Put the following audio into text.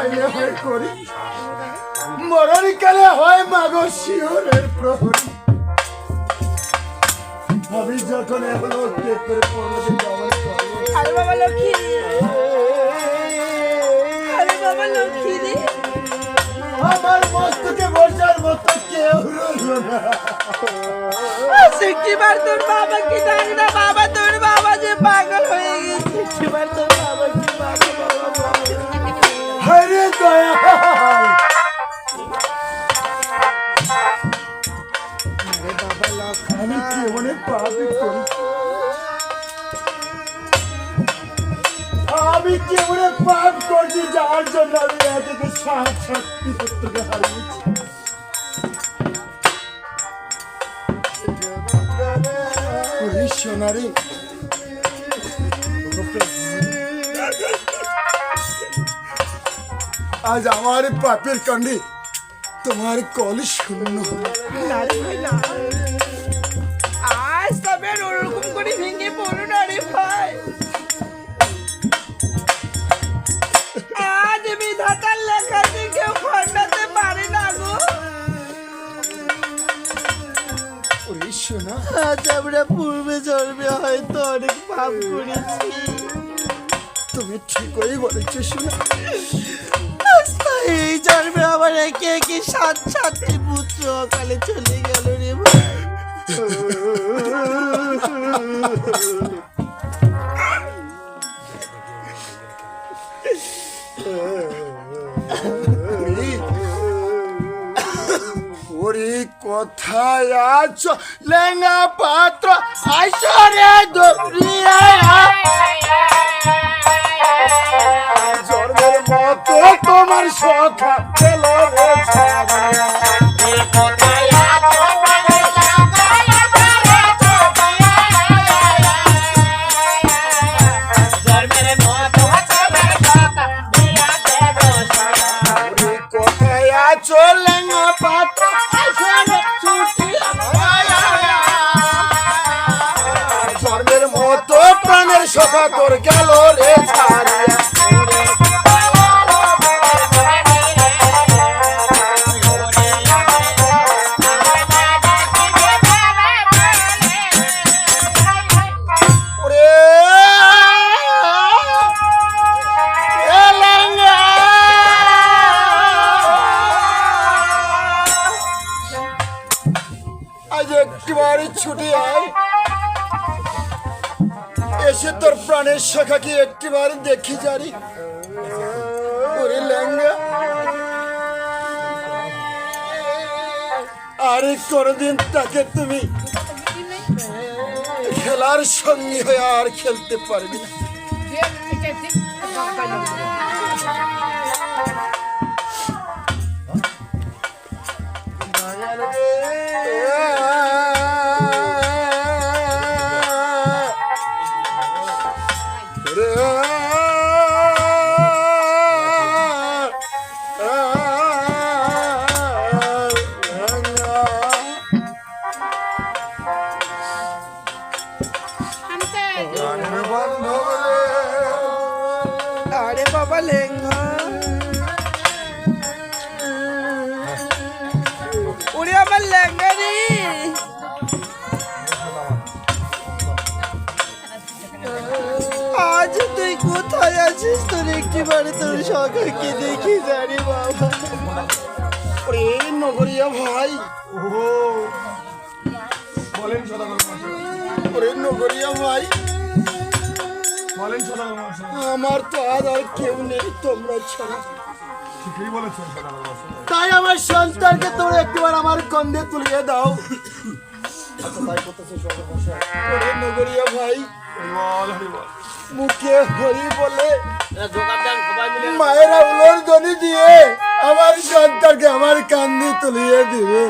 চাইলে হয় করি। মরণ কালে হয় মাগ শিহরের প্রহরী। আমি যখন এখন করে বাবা আমার বসার মতো কেউ রইল না। বাবা কি বাবা তোর বাবা যে পাগল হয়ে কেমনে পাপি করেছি আমি কেমনে পাপ করছি, যার জন্য আমি এদিকে সাত শক্তি পুত্রকে হারিয়েছি সোনারে। আজ আমার পাপের কাণ্ডে তোমার কল শূন্য না। ওরে সোনা আজ আমরা পূর্বে জন্মে হয়তো অনেক পাপ করেছি। তুমি ঠিকই বলেছ তো এই জন্মে আমার একে একে সাত সাতটি পুত্র অকালে চলে গেল রে ভাই ওরে কথায় আছ? লেঙ্গা পাত্র আসরে জন্মের মতো তোমার সখা পেল রে সখা তোর গেল রে ছাড়িয়া। আজ একটিবারই ছুটি আয়। এসে তোর প্রাণের শাখাকে একটিবার দেখি জারি। ওরে লেঙ্গা আরে কোনদিন তাকে তুমি খেলার সঙ্গী হয়ে আর খেলতে পারবি না। তোর একটিবারে তোর সকালকে দেখি জানি বাবা। ওরে নগরিয়া ভাই। বলেন সদাগর মশাই নগরিয়া ভাই। বলেন আমার তো আর কেউ নেই তোমরা ছাড়া। তাই আমার সন্তানকে তোমরা একটিবার আমার কন্ধে তুলিয়ে দাও। নগরিয়া ভাই বল মায়েরা উলোর দড়ি দিয়ে আমার সন্তানকে আমার কান্দি তুলিয়ে দিবে।